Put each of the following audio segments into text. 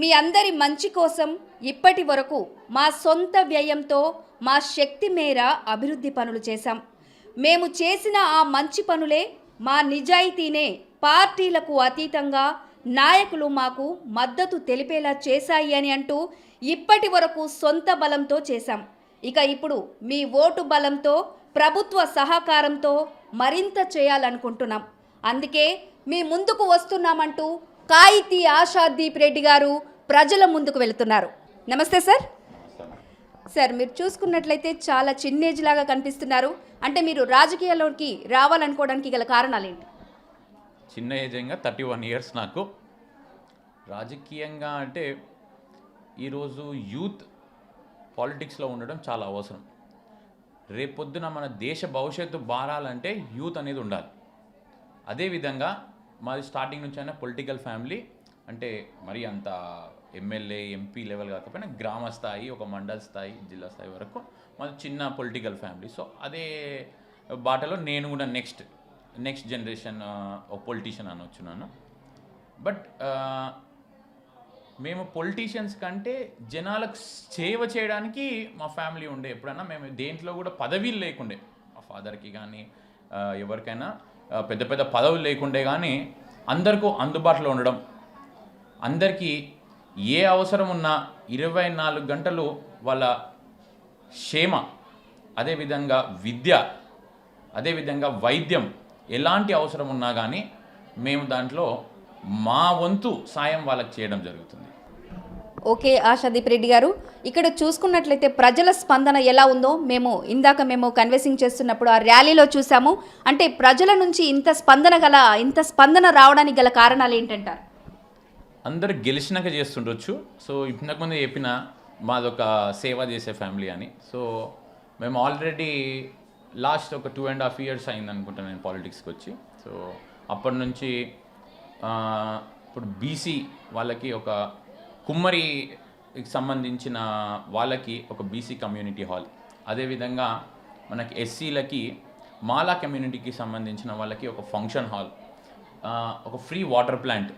మీ అందరి మంచి కోసం ఇప్పటి వరకు మా సొంత వ్యయంతో మా శక్తి మేర అభివృద్ధి పనులు చేశాం. మేము చేసిన ఆ మంచి పనులే మా నిజాయితీనే పార్టీలకు అతీతంగా నాయకులు మాకు మద్దతు తెలిపేలా చేశాయి అని అంటూ ఇప్పటి వరకు సొంత బలంతో చేశాం. ఇక ఇప్పుడు మీ ఓటు బలంతో ప్రభుత్వ సహకారంతో మరింత చేయాలనుకుంటున్నాం. అందుకే మీ ముందుకు వస్తున్నామంటూ కాయితీ ఆశాదీప్ రెడ్డి గారు ప్రజల ముందుకు వెళుతున్నారు. నమస్తే సార్. సార్ మీరు చూసుకున్నట్లయితే చాలా చిన్న ఏజ్ లాగా కనిపిస్తున్నారు. అంటే మీరు రాజకీయాల్లోకి రావాలనుకోవడానికి గల కారణాలు ఏంటి చిన్న ఏజ్గా థర్టీ వన్ ఇయర్స్ నాకు. రాజకీయంగా అంటే ఈరోజు యూత్ పాలిటిక్స్లో ఉండడం చాలా అవసరం. రేపొద్దున మన దేశ భవిష్యత్తు బారాలంటే యూత్ అనేది ఉండాలి. అదేవిధంగా మాది స్టార్టింగ్ నుంచి అయినా పొలిటికల్ ఫ్యామిలీ అంటే మరి అంత ఎమ్మెల్యే ఎంపీ లెవెల్ కాకపోయినా గ్రామ స్థాయి ఒక మండల స్థాయి జిల్లా స్థాయి వరకు మాది చిన్న పొలిటికల్ ఫ్యామిలీ సో అదే బాటలో నేను కూడా నెక్స్ట్ నెక్స్ట్ జనరేషన్ ఒక పొలిటీషియన్ అనొచ్చున్నాను బట్ మేము పొలిటీషియన్స్ కంటే జనాలకు సేవ చేయడానికి మా ఫ్యామిలీ ఉండే ఎప్పుడైనా మేము దేంట్లో కూడా పదవీలు లేకుండే. మా ఫాదర్కి కానీ ఎవరికైనా పెద్ద పెద్ద పదవులు లేకుండే కానీ అందరికీ అందుబాటులో ఉండడం. అందరికీ ఏ అవసరం ఉన్నా ఇరవై నాలుగు గంటలు వాళ్ళ క్షేమ అదేవిధంగా విద్య అదేవిధంగా వైద్యం ఎలాంటి అవసరం ఉన్నా కానీ మేము దాంట్లో మా వంతు సాయం వాళ్ళకి చేయడం జరుగుతుంది. ఓకే ఆశాదీప్ రెడ్డి గారు. ఇక్కడ చూసుకున్నట్లయితే ప్రజల స్పందన ఎలా ఉందో మేము ఇందాక మేము కన్వెసింగ్ చేస్తున్నప్పుడు ఆ ర్యాలీలో చూసాము. అంటే ప్రజల నుంచి ఇంత స్పందన గల ఇంత స్పందన రావడానికి గల కారణాలు ఏంటంటారు? అందరు గెలిచినాక చేస్తుండొచ్చు. సో ఇంతకుముందు చెప్పిన మాదొక సేవ చేసే ఫ్యామిలీ అని. సో మేము ఆల్రెడీ లాస్ట్ ఒక టూ అండ్ హాఫ్ ఇయర్స్ అయింది అనుకుంటాను నేను పాలిటిక్స్కి వచ్చి. సో అప్పటి నుంచి ఇప్పుడు బీసీ వాళ్ళకి ఒక కుమ్మరికి సంబంధించిన వాళ్ళకి ఒక బీసీ కమ్యూనిటీ హాల్ అదేవిధంగా మనకి ఎస్సీలకి మాలా కమ్యూనిటీకి సంబంధించిన వాళ్ళకి ఒక ఫంక్షన్ హాల్ ఒక ఫ్రీ వాటర్ ప్లాంట్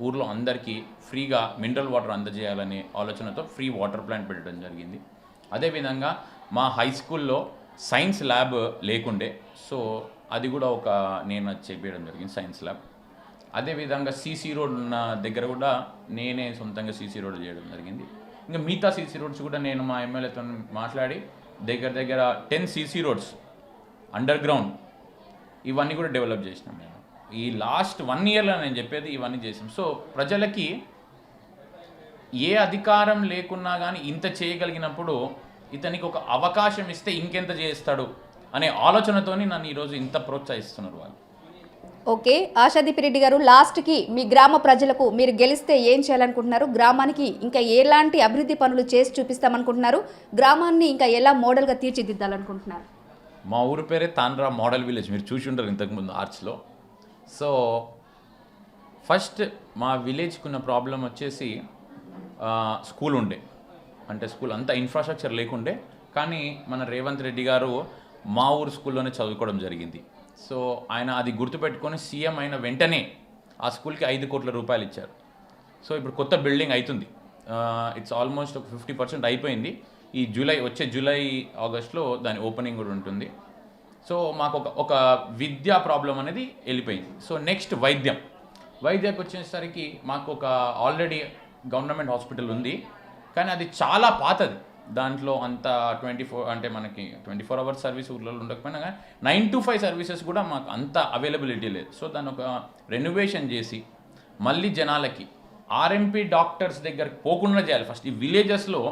ఊర్లో అందరికీ ఫ్రీగా మినరల్ వాటర్ అందజేయాలనే ఆలోచనతో ఫ్రీ వాటర్ ప్లాంట్ పెట్టడం జరిగింది. అదేవిధంగా మా హై స్కూల్లో సైన్స్ ల్యాబ్ లేకుండే. సో అది కూడా ఒక నేను అది జరిగింది సైన్స్ ల్యాబ్ అదేవిధంగా సీసీ రోడ్ ఉన్న దగ్గర కూడా నేనే సొంతంగా సీసీ రోడ్ చేయడం జరిగింది. ఇంకా మిగతా సీసీ రోడ్స్ కూడా నేను మా ఎమ్మెల్యేతో మాట్లాడి దగ్గర దగ్గర ten CC roads underground ఇవన్నీ కూడా డెవలప్ చేసినాం మేము. ఈ లాస్ట్ వన్ ఇయర్లో నేను చెప్పేది ఇవన్నీ చేసాం సో ప్రజలకి ఏ అధికారం లేకున్నా కానీ ఇంత చేయగలిగినప్పుడు ఇతనికి ఒక అవకాశం ఇస్తే ఇంకెంత చేస్తాడు అనే ఆలోచనతోని నన్ను ఈరోజు ఇంత ప్రోత్సహిస్తున్నారు వాళ్ళు. ఓకే. ఆశాదీప్ రెడ్డి గారు లాస్ట్కి మీ గ్రామ ప్రజలకు మీరు గెలిస్తే ఏం చేయాలనుకుంటున్నారు? గ్రామానికి ఇంకా ఎలాంటి అభివృద్ధి పనులు చేసి చూపిస్తామనుకుంటున్నారు? గ్రామాన్ని ఇంకా ఎలా మోడల్గా తీర్చిదిద్దాలనుకుంటున్నారు? మా ఊరి పేరే తాండ్రా మోడల్ విలేజ్. మీరు చూసి ఉంటారు ఇంతకుముందు ఆర్చ్లో. సో ఫస్ట్ మా విలేజ్కి ఉన్న ప్రాబ్లం వచ్చేసి స్కూల్ ఉండే. అంటే స్కూల్ అంతా ఇన్ఫ్రాస్ట్రక్చర్ లేకుండే. కానీ మన రేవంత్ రెడ్డి గారు మా ఊరు స్కూల్లోనే చదువుకోవడం జరిగింది. సో ఆయన అది గుర్తుపెట్టుకొని సీఎం అయిన వెంటనే ఆ స్కూల్కి ఐదు కోట్ల రూపాయలు ఇచ్చారు. సో ఇప్పుడు కొత్త బిల్డింగ్ అవుతుంది ఇట్స్ ఆల్మోస్ట్ ఒక ఫిఫ్టీ పర్సెంట్ అయిపోయింది. ఈ జూలై వచ్చే జూలై ఆగస్ట్లో దాని ఓపెనింగ్ కూడా ఉంటుంది. సో మాకు ఒక ఒక విద్యా ప్రాబ్లం అనేది వెళ్ళిపోయింది. సో నెక్స్ట్ వైద్యం. వైద్యకు వచ్చేసరికి మాకు ఒక ఆల్రెడీ గవర్నమెంట్ హాస్పిటల్ ఉంది. కానీ అది చాలా పాతది. దాంట్లో అంత ట్వంటీ ఫోర్ అంటే మనకి ట్వంటీ ఫోర్ అవర్స్ సర్వీస్ ఊర్లలో ఉండకపోయినా కానీ నైన్ టు ఫైవ్ సర్వీసెస్ కూడా మాకు అంత అవైలబిలిటీ లేదు. సో దాన్ని ఒక రెనోవేషన్ చేసి మళ్ళీ జనాలకి ఆర్ఎంపీ డాక్టర్స్ దగ్గరికి పోకుండా చేయాలి. ఫస్ట్ ఈ విలేజెస్లో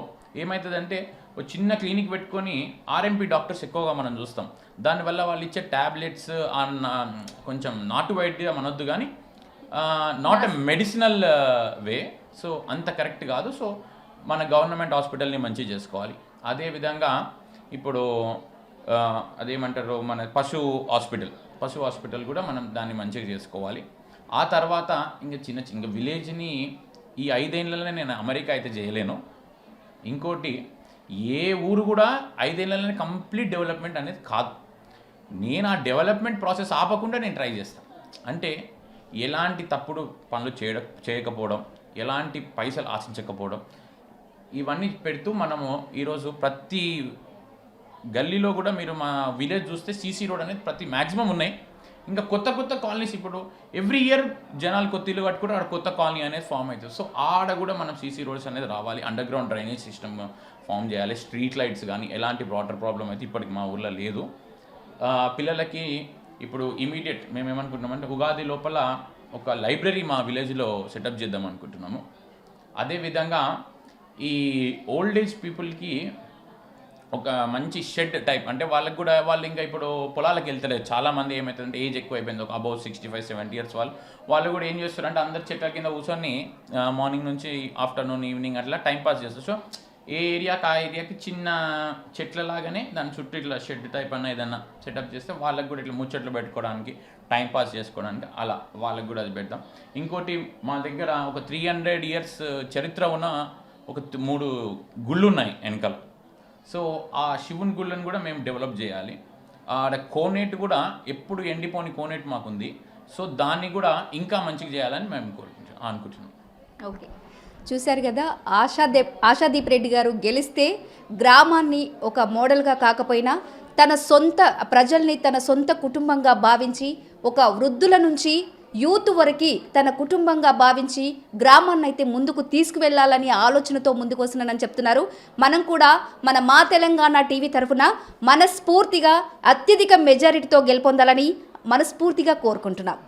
ఏమవుతుందంటే ఒక చిన్న క్లినిక్ పెట్టుకొని ఆర్ఎంపీ డాక్టర్స్ ఎక్కువగా మనం చూస్తాం. దానివల్ల వాళ్ళు ఇచ్చే ట్యాబ్లెట్స్ కొంచెం నాటు వైద్యం అనొద్దు కానీ not a medicinal way. So అంత కరెక్ట్ కాదు. సో మన గవర్నమెంట్ హాస్పిటల్ని మంచిగా చేసుకోవాలి. అదేవిధంగా ఇప్పుడు అదేమంటారు మన పశు హాస్పిటల్. పశు హాస్పిటల్ కూడా మనం దాన్ని మంచిగా చేసుకోవాలి. ఆ తర్వాత ఇంకా చిన్న చిన్న విలేజ్ని ఈ ఐదేళ్ళలో నేను అమెరికా అయితే చేయలేను. ఇంకోటి ఏ ఊరు కూడా ఐదేళ్ళలోనే కంప్లీట్ డెవలప్మెంట్ అనేది కాదు. నేను ఆ డెవలప్మెంట్ ప్రాసెస్ ఆపకుండా నేను ట్రై చేస్తాను అంటే ఎలాంటి తప్పుడు పనులు చేయడం చేయకపోవడం ఎలాంటి పైసలు ఆశించకపోవడం ఇవన్నీ పెడుతూ మనము ఈరోజు ప్రతి గల్లీలో కూడా మీరు మా విలేజ్ చూస్తే సీసీ రోడ్ అనేది ప్రతి మ్యాక్సిమం ఉన్నాయి. ఇంకా కొత్త కొత్త కాలనీస్ ఇప్పుడు ఎవ్రీ ఇయర్ జనాలు కొత్త ఇల్లు కట్టుకుంటే ఆడ కొత్త కాలనీ అనేది ఫామ్ అవుతుంది. సో ఆడ కూడా మనం సీసీ రోడ్స్ అనేది రావాలి. Underground drainage system form చేయాలి. స్ట్రీట్ లైట్స్ కానీ ఎలాంటి వాటర్ ప్రాబ్లం అయితే ఇప్పటికి మా ఊర్లో లేదు. పిల్లలకి ఇప్పుడు ఇమీడియట్ మేము ఏమనుకుంటున్నామంటే ఉగాది లోపల ఒక లైబ్రరీ మా విలేజ్లో సెటప్ చేద్దాం అనుకుంటున్నాము. అదేవిధంగా ఈ ఓల్డ్ ఏజ్ పీపుల్కి ఒక మంచి షెడ్ టైప్ అంటే వాళ్ళకి కూడా వాళ్ళు ఇంకా ఇప్పుడు పొలాలకు వెళ్తలేదు చాలా మంది ఏమవుతుందంటే ఏజ్ ఎక్కువ అయిపోయింది ఒక above sixty five seventy years వాళ్ళు. వాళ్ళు కూడా ఏం చేస్తారంటే అందరు చెట్ల కింద కూర్చొని మార్నింగ్ నుంచి ఆఫ్టర్నూన్ ఈవినింగ్ అట్లా టైం పాస్ చేస్తారు. సో ఏ ఏరియాకి ఆ ఏరియాకి చిన్న చెట్ల లాగానే దాని చుట్టూ ఇట్లా షెడ్ టైప్ అన్న ఏదన్నా సెటప్ చేస్తే వాళ్ళకి కూడా ఇట్లా ముచ్చట్లు పెట్టుకోవడానికి టైం పాస్ చేసుకోవడానికి అలా వాళ్ళకి కూడా అది పెడతాం. ఇంకోటి మా దగ్గర ఒక త్రీ హండ్రెడ్ ఇయర్స్ చరిత్ర ఉన్న ఒక మూడు గుళ్ళు ఉన్నాయి వెనకాల. సో ఆ శివుని గుళ్ళను కూడా మేము డెవలప్ చేయాలి. ఆడ కోనేట్ కూడా ఎప్పుడు ఎండిపోని కోనేట్ మాకుంది. సో దాన్ని కూడా ఇంకా మంచిగా చేయాలని మేము కోరుకుంటున్నాం అనుకుంటున్నాం. ఓకే. చూశారు కదా ఆశాదీప్ ఆశాదీప్ రెడ్డి గారు గెలిస్తే గ్రామాన్ని ఒక మోడల్గా కాకపోయినా తన సొంత ప్రజల్ని తన సొంత కుటుంబంగా భావించి ఒక వృద్ధుల నుంచి యూత్ వరకు తన కుటుంబంగా భావించి గ్రామాన్ని అయితే ముందుకు తీసుకువెళ్ళాలని ఆలోచనతో ముందుకు వస్తున్నానని చెప్తున్నారు. మనం కూడా మన మా తెలంగాణ టీవీ తరఫున మనస్ఫూర్తిగా అత్యధిక మెజారిటీతో గెలుపొందాలని మనస్ఫూర్తిగా కోరుకుంటున్నాం.